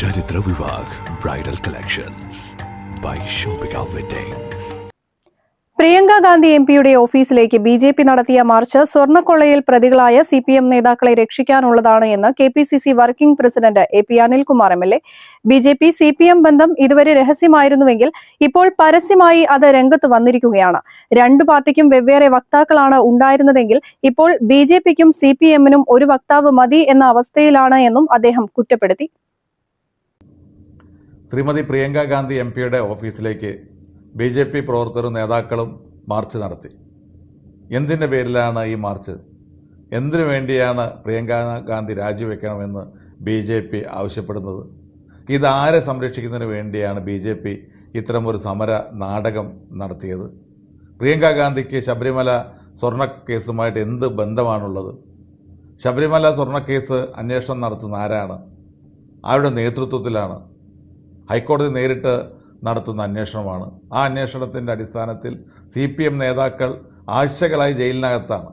Pavitra Vivah bridal collections by Shopika weddings Priyanka Gandhi M പിയുടെ ഓഫീസിലേക്ക് B J P നടത്തിയ march സ്വർണക്കൊള്ളയിൽ പ്രതികളായ സി പി എം നേതാക്കളെ രക്ഷിക്കാനുള്ളതാണ് എന്ന് K P C C working president A P Anilkumar M L A. B J P C P M ബന്ധം ഇതുവരെ രഹസ്യമായിരുന്നുവെങ്കിൽ ഇപ്പോൾ പരസ്യമായി അത് രംഗത്ത് വന്നിരിക്കുകയാണ്. രണ്ടു പാർട്ടിക്കും വെവ്വേറെ വക്താക്കളാണ് ഉണ്ടായിരുന്നതെങ്കിൽ ഇപ്പോൾ ബി ജെ പിക്കും സി പി എമ്മിനും ഒരു വക്താവ് മതി എന്ന അവസ്ഥയിലാണ് എന്നും അദ്ദേഹം കുറ്റപ്പെടുത്തി. ശ്രീമതി പ്രിയങ്ക ഗാന്ധി എം പിയുടെ ഓഫീസിലേക്ക് ബി ജെ പി പ്രവർത്തകരും നേതാക്കളും മാർച്ച് നടത്തി. എന്തിന്റെ പേരിലാണ് ഈ മാർച്ച്? എന്തിനു വേണ്ടിയാണ് പ്രിയങ്ക ഗാന്ധി രാജിവെക്കണമെന്ന് ബി ജെ പി ആവശ്യപ്പെടുന്നത്? ഇതാരെ സംരക്ഷിക്കുന്നതിന് വേണ്ടിയാണ് ബി ജെ പി ഇത്തരമൊരു സമര നാടകം നടത്തിയത്? പ്രിയങ്ക ഗാന്ധിക്ക് ശബരിമല സ്വർണ കേസുമായിട്ട് എന്ത് ബന്ധമാണുള്ളത്? ശബരിമല സ്വർണക്കേസ് അന്വേഷണം നടത്തുന്ന ആരാണ്? ആരുടെ നേതൃത്വത്തിലാണ്? ഹൈക്കോടതി നേരിട്ട് നടത്തുന്ന അന്വേഷണമാണ്. ആ അന്വേഷണത്തിന്റെ അടിസ്ഥാനത്തിൽ സി പി എം നേതാക്കൾ ആഴ്ചകളായി ജയിലിനകത്താണ്.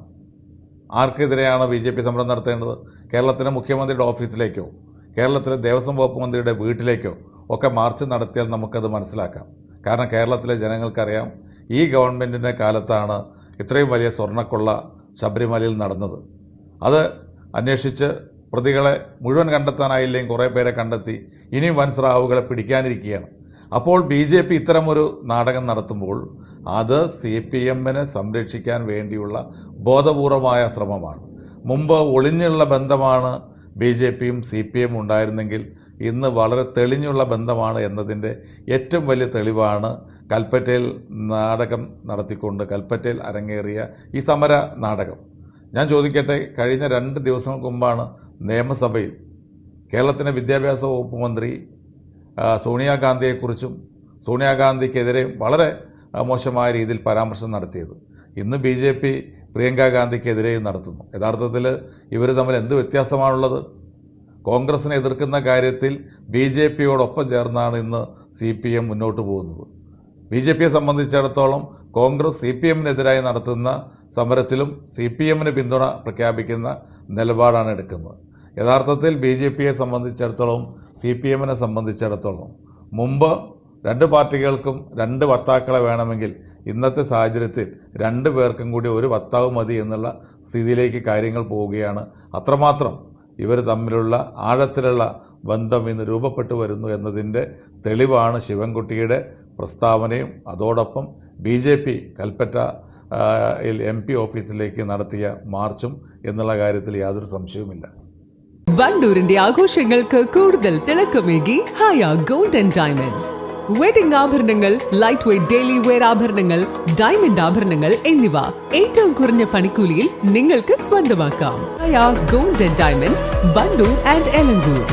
ആർക്കെതിരെയാണ് ബി ജെ പി സമരം നടത്തേണ്ടത്? കേരളത്തിലെ മുഖ്യമന്ത്രിയുടെ ഓഫീസിലേക്കോ കേരളത്തിലെ ദേവസ്വം വകുപ്പ് മന്ത്രിയുടെ വീട്ടിലേക്കോ ഒക്കെ മാർച്ച് നടത്തിയാൽ നമുക്കത് മനസ്സിലാക്കാം. കാരണം കേരളത്തിലെ ജനങ്ങൾക്കറിയാം ഈ ഗവൺമെന്റിന്റെ കാലത്താണ് ഇത്രയും വലിയ സ്വർണക്കൊള്ള ശബരിമലയിൽ നടന്നത്. അത് അന്വേഷിച്ച് പ്രതികളെ മുഴുവൻ കണ്ടെത്താനായില്ലെങ്കിൽ കുറേ പേരെ കണ്ടെത്തി. ഇനിയും വൻ സ്രാവുകളെ പിടിക്കാനിരിക്കുകയാണ്. അപ്പോൾ ബി ജെ പി ഇത്തരമൊരു നാടകം നടത്തുമ്പോൾ അത് സി പി എമ്മിനെ സംരക്ഷിക്കാൻ വേണ്ടിയുള്ള ബോധപൂർവമായ ശ്രമമാണ്. മുമ്പ് ഒളിഞ്ഞുള്ള ബന്ധമാണ് ബി ജെ പിയും സി പി എം ഉണ്ടായിരുന്നെങ്കിൽ ഇന്ന് വളരെ തെളിഞ്ഞുള്ള ബന്ധമാണ് എന്നതിന്റെ ഏറ്റവും വലിയ തെളിവാണ് കൽപ്പറ്റയിൽ നാടകം നടത്തിക്കൊണ്ട് കൽപ്പറ്റയിൽ അരങ്ങേറിയ ഈ സമര നാടകം. ഞാൻ ചോദിക്കട്ടെ കഴിഞ്ഞ രണ്ട് ദിവസങ്ങൾക്ക് മുമ്പാണ് നിയമസഭയിൽ കേരളത്തിന്റെ വിദ്യാഭ്യാസ വകുപ്പ് മന്ത്രി സോണിയാഗാന്ധിയെക്കുറിച്ചും സോണിയാഗാന്ധിക്കെതിരെ വളരെ മോശമായ രീതിയിൽ പരാമർശം നടത്തിയത്. ഇന്ന് ബി ജെ പി പ്രിയങ്ക ഗാന്ധിക്കെതിരെയും നടത്തുന്നു. യഥാർത്ഥത്തിൽ ഇവർ തമ്മിൽ എന്ത് വ്യത്യാസമാണുള്ളത്? കോൺഗ്രസിനെ എതിർക്കുന്ന കാര്യത്തിൽ ബി ജെ പിയോടൊപ്പം ചേർന്നാണ് ഇന്ന് സി പി എം മുന്നോട്ട് പോകുന്നത്. ബി ജെ പിയെ സംബന്ധിച്ചിടത്തോളം കോൺഗ്രസ് സി പി എമ്മിനെതിരായി നടത്തുന്ന സമരത്തിലും സി പി എമ്മിന് പിന്തുണ പ്രഖ്യാപിക്കുന്ന നിലപാടാണ് എടുക്കുന്നത്. യഥാർത്ഥത്തിൽ ബി ജെ പിയെ സംബന്ധിച്ചിടത്തോളം സി പി എമ്മിനെ സംബന്ധിച്ചിടത്തോളം മുമ്പ് രണ്ട് പാർട്ടികൾക്കും രണ്ട് വക്താക്കളെ വേണമെങ്കിൽ ഇന്നത്തെ സാഹചര്യത്തിൽ രണ്ട് പേർക്കും കൂടി ഒരു വക്താവ് മതി എന്നുള്ള സ്ഥിതിയിലേക്ക് കാര്യങ്ങൾ പോവുകയാണ്. അത്രമാത്രം ഇവർ തമ്മിലുള്ള ആഴത്തിലുള്ള ബന്ധം ഇന്ന് രൂപപ്പെട്ടു വരുന്നു എന്നതിന്റെ തെളിവാണ് ശിവൻകുട്ടിയുടെ പ്രസ്താവനയും. അതോടൊപ്പം B J P Kalpetta M P ഓഫീസിലേക്ക് നടത്തിയ മാർച്ചും എന്നുള്ള കാര്യത്തിൽ യാതൊരു സംശയവുമില്ല. വണ്ടൂരിന്റെ ആഘോഷങ്ങൾക്ക് കൂടുതൽ തിളക്കമേകി ഹയ ഗോൾഡൻ ഡയമണ്ട്സ് വെഡിംഗ് ആഭരണങ്ങൾ ലൈറ്റ് വെയ്റ്റ് ഡെയിലി വെയർ ആഭരണങ്ങൾ ഡയമണ്ട് ആഭരണങ്ങൾ എന്നിവ ഏറ്റവും കുറഞ്ഞ പണിക്കൂലിയിൽ നിങ്ങൾക്ക് സ്വന്തമാക്കാം. Haya golden diamonds Bandur and Elankur